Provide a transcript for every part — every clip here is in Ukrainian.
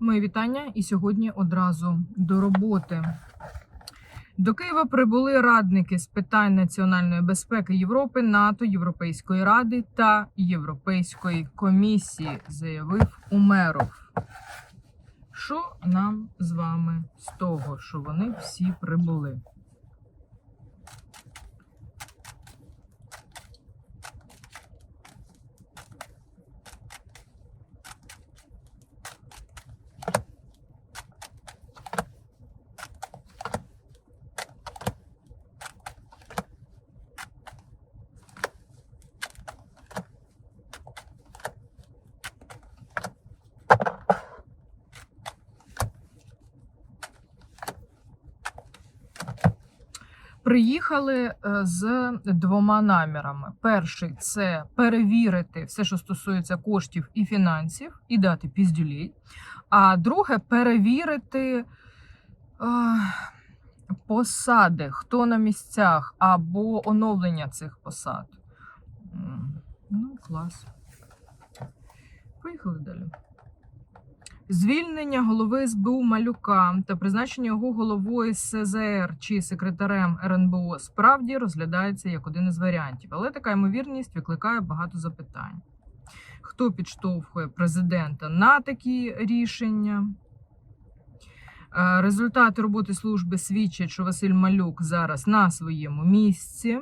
Мої вітання і сьогодні одразу до роботи. До Києва прибули радники з питань національної безпеки Європи, НАТО, Європейської ради та Європейської комісії, заявив Умеров. Що нам з вами з того, що вони всі прибули? Приїхали е, з двома намірами. Перший це перевірити все, що стосується коштів і фінансів, і дати піздюлей. А друге перевірити е, посади, хто на місцях або оновлення цих посад. Ну, клас. Поїхали далі. Звільнення голови СБУ Малюка та призначення його головою СЗР чи секретарем РНБО справді розглядається як один із варіантів, але така ймовірність викликає багато запитань. Хто підштовхує президента на такі рішення? Е, Результати роботи служби свідчать, що Василь Малюк зараз на своєму місці.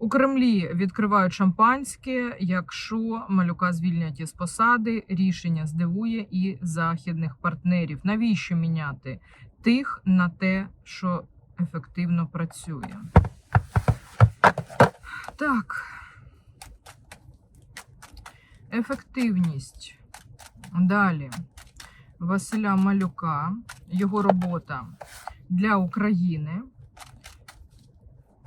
У Кремлі відкривають шампанське. Якщо малюка звільнять із посади, рішення здивує і західних партнерів. Навіщо міняти тих на те, що ефективно працює? Так. Ефективність. Далі. Василя Малюка, його робота для України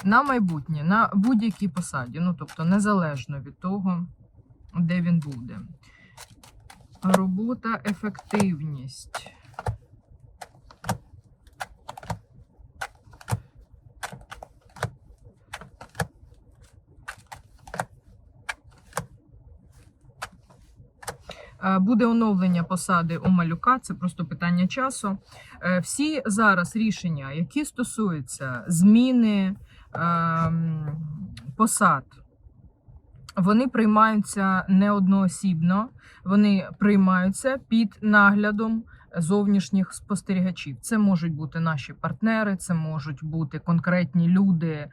на майбутнє, на будь-якій посаді, ну тобто незалежно від того, де він буде. Робота, ефективність. Е, Буде оновлення посади у малюка, це просто питання часу. Е, Всі зараз рішення, які стосуються зміни посад, вони приймаються не одноосібно, вони приймаються під наглядом зовнішніх спостерігачів. Це можуть бути наші партнери, це можуть бути конкретні люди,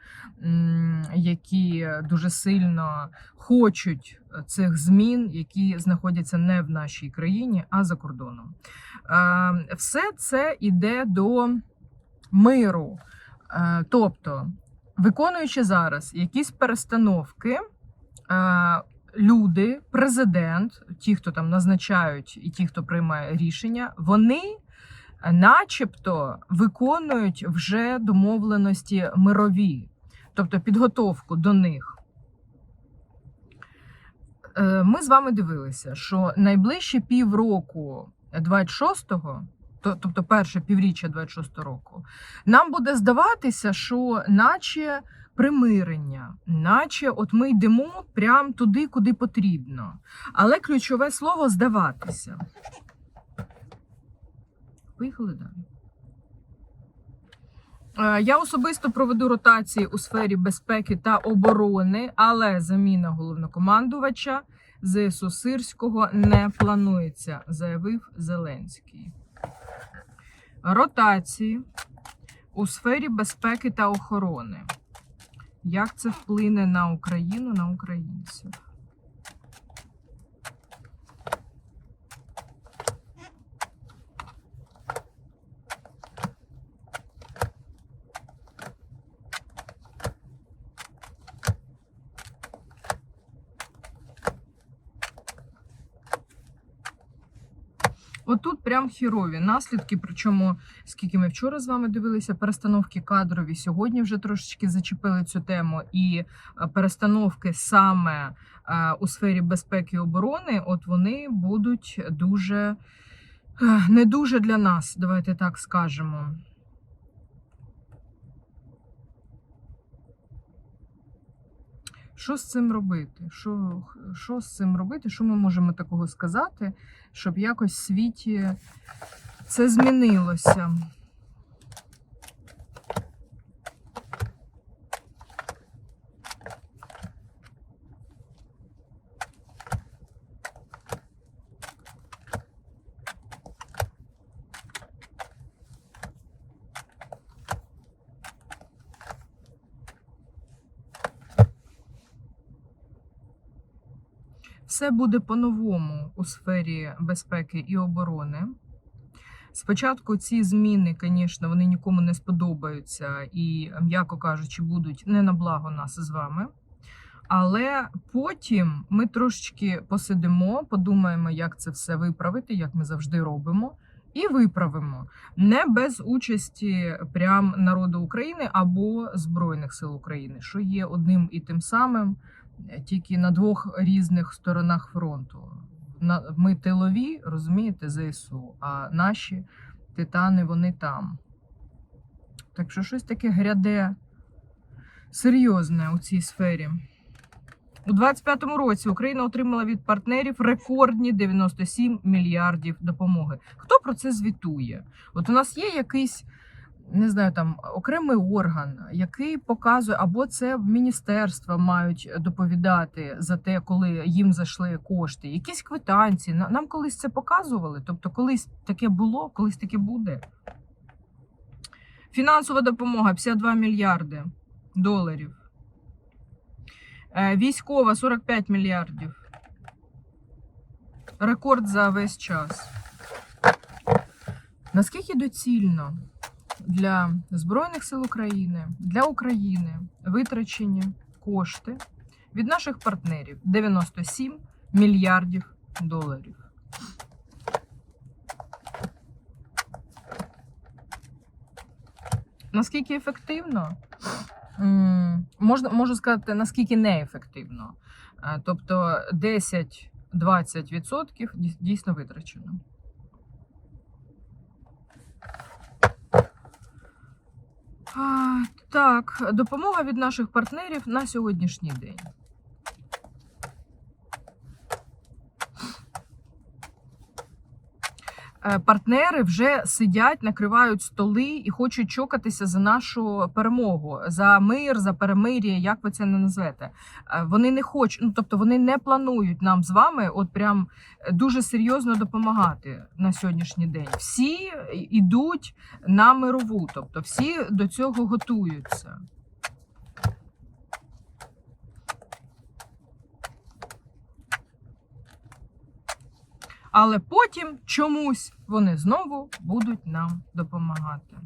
які дуже сильно хочуть цих змін, які знаходяться не в нашій країні, а за кордоном. Е, Все це йде до миру. Е, Тобто, виконуючи зараз якісь перестановки, е, люди, президент, ті, хто там назначають, і ті, хто приймає рішення, вони. е, Начебто виконують вже домовленості мирові, тобто підготовку до них. Е, Ми з вами дивилися, що найближчі півроку 26-го, то- тобто перше півріччя 26-го року, нам буде здаватися, що наче примирення, наче от ми йдемо прямо туди, куди потрібно. Але ключове слово здаватися. Поїхали далі. Е, Я особисто проведу ротації у сфері безпеки та оборони, але заміна головнокомандувача ЗСУ Сирського не планується, заявив Зеленський. Ротації у сфері безпеки та охорони. Як це вплине на Україну, на українців? Отут прям хірові наслідки. Причому, скільки ми вчора з вами дивилися, перестановки кадрові сьогодні вже трошечки зачепили цю тему, і е, перестановки саме е, у сфері безпеки і оборони, от вони будуть дуже е, не дуже для нас, давайте так скажемо. Що з цим робити? Що, що з цим робити? Що ми можемо такого сказати, щоб якось в світі це змінилося? Все буде по-новому у сфері безпеки і оборони. Спочатку ці зміни, звісно, вони нікому не сподобаються і, м'яко кажучи, будуть не на благо нас з вами. Але потім ми трошечки посидимо, подумаємо, як це все виправити, як ми завжди робимо, і виправимо не без участі прям народу України або Збройних сил України, що є одним і тим самим, тільки на двох різних сторонах фронту. Ми тилові, розумієте, ЗСУ, а наші титани вони там. Так що щось таке гряде серйозне у цій сфері. У 2025 році Україна отримала від партнерів рекордні 97 мільярдів допомоги. Хто про це звітує? От у нас є якийсь. Не знаю, там окремий орган, який показує, або це міністерства мають доповідати за те, коли їм зайшли кошти, якісь квитанції. Нам колись це показували. Тобто, колись таке було, колись таке буде. Фінансова допомога 52 мільярди доларів. Е, Військова 45 мільярдів. Рекорд за весь час. Наскільки доцільно для Збройних сил України, для України витрачені кошти від наших партнерів 97 мільярдів доларів. Наскільки ефективно? Можна, можу сказати, наскільки неефективно. Е, Тобто 10-20% дійсно витрачено. А, Так, допомога від наших партнерів на сьогоднішній день. Партнери вже сидять, накривають столи і хочуть чокатися за нашу перемогу, за мир, за перемир'я, як ви це не назвете. Е, Вони не хочуть, ну тобто вони не планують нам з вами, от прям е, дуже серйозно допомагати на сьогоднішній день. Всі йдуть на мирову, тобто всі до цього готуються. Але потім чомусь вони знову будуть нам допомагати.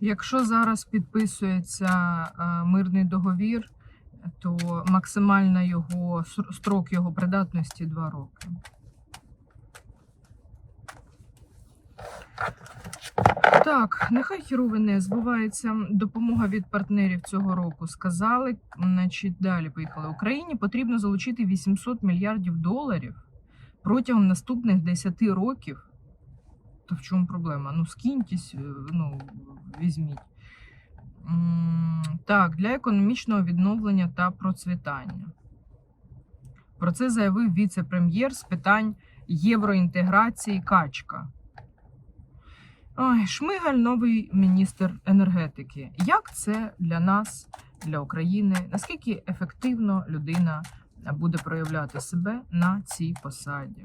Якщо зараз підписується е, мирний договір, то максимальна його строк його придатності 2 роки. Так, нехай хірови не збувається допомога від партнерів цього року. Сказали, значить, далі поїхали. Україні потрібно залучити 800 мільярдів доларів протягом наступних 10 років. То в чому проблема? Ну, скиньтесь, е, ну, візьміть. Так, для економічного відновлення та процвітання. Про це заявив віце-прем'єр з питань євроінтеграції Качка. Ой, Шмигаль, новий міністр енергетики. Як це для нас, для України? Наскільки ефективно людина буде проявляти себе на цій посаді?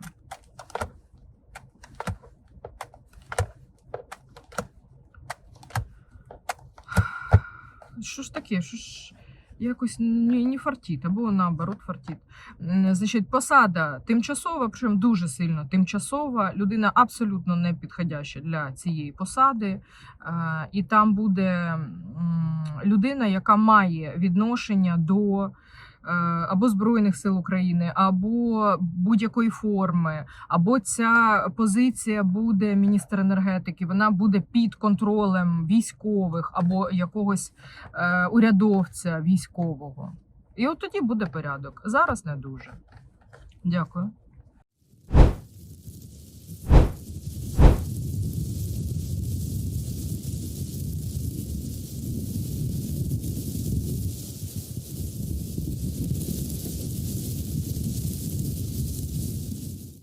Що ж таке? Що ж якось не, не фартіт, або наоборот фартіт. Значить, посада тимчасова, причому дуже сильно тимчасова. Людина абсолютно не підходяща для цієї посади. Е, І там буде людина, яка має відношення до або Збройних сил України, або будь-якої форми, або ця позиція буде міністр енергетики, вона буде під контролем військових або якогось е, урядовця військового. І от тоді буде порядок. Зараз не дуже. Дякую.